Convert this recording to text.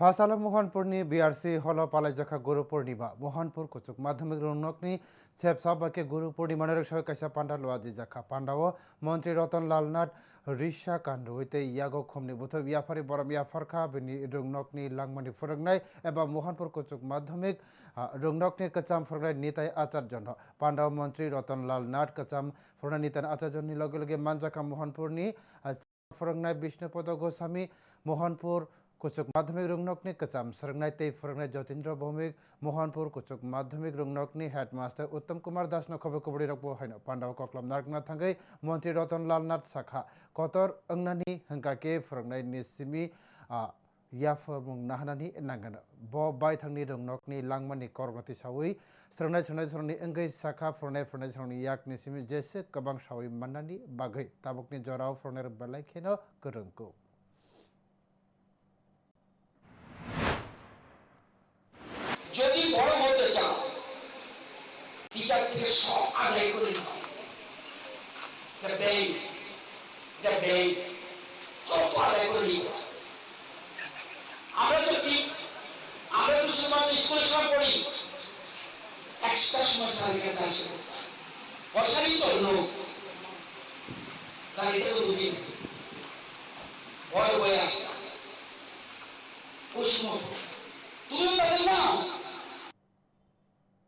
ફાસાલો મોહનપુરની BRC hollow પાલાજખા Guru Purnima Mohanpur કુચુક માધ્યમિક રોનકની છેપ સભાકે ગુરુ પૂર્ણિમાને কাশা કૈસા પાંડા લોવાજી পান্ডাও মন্ত্রী রতন লাল নাথ રિશા কান্ড হইতে ইয়াগো খমনি বুথ বিয়াফারি বরম ইয়াফারখা বিনি রংনকনি, লাংমানি ফরগনাই এবা মোহনপুর কুচুক মাধ্যমিক রংনকনি, কচাম ফরগনাই নিতাই আচার্য পান্ডাও মন্ত্রী রতন লাল নাথ কচাম ফরনা নিতান আচার্য লগে লগে মানজাকা মোহনপুরনি ফরগনাই বিষ্ণুপদ গোস্বামী, মোহনপুর कुचुक माध्यमिक रुंगनकनी कचाम सरंगनाई तेई फरंगनाई जतेंद्र भौमिक मोहनपुर कुचुक माध्यमिक रुंगनकनी हेडमास्टर उत्तम कुमार दास न खबर कबड़ी रखबो हैन पांडव कक्लम नारकना थंगै मंत्री रतन लाल नाथ शाखा कतर अंगनानी हंका के फरंगनाई निसिमी आ याफर मुंग नाहनानी नांगन ब बाय थंगनी रुंगनकनी लांगमानी करगति सावै सरंगनाई सरंगनाई सरंगनी अंगै शाखा फरंगनाई फरंगनाई सरंगनी याक निसिमी जेसे कबां सावै माननानी बागै ताबकनि जराव फरनेर बेलाय खेनो गोरोंखौ টিচার থেকে সব আদায় করে নাও এটা ব্যয় এটা ব্যয়। সব আদায় করে নিতে আমরা তো কি? আমরা তো সময় স্কুলের সময় পড়ি। একটার সময় স্যারের কাছে আসে। বর্ষারই তো লোক স্যার এটা তো বুঝি না ভয়ে ভয়ে আসতাম ওই সময় তুমি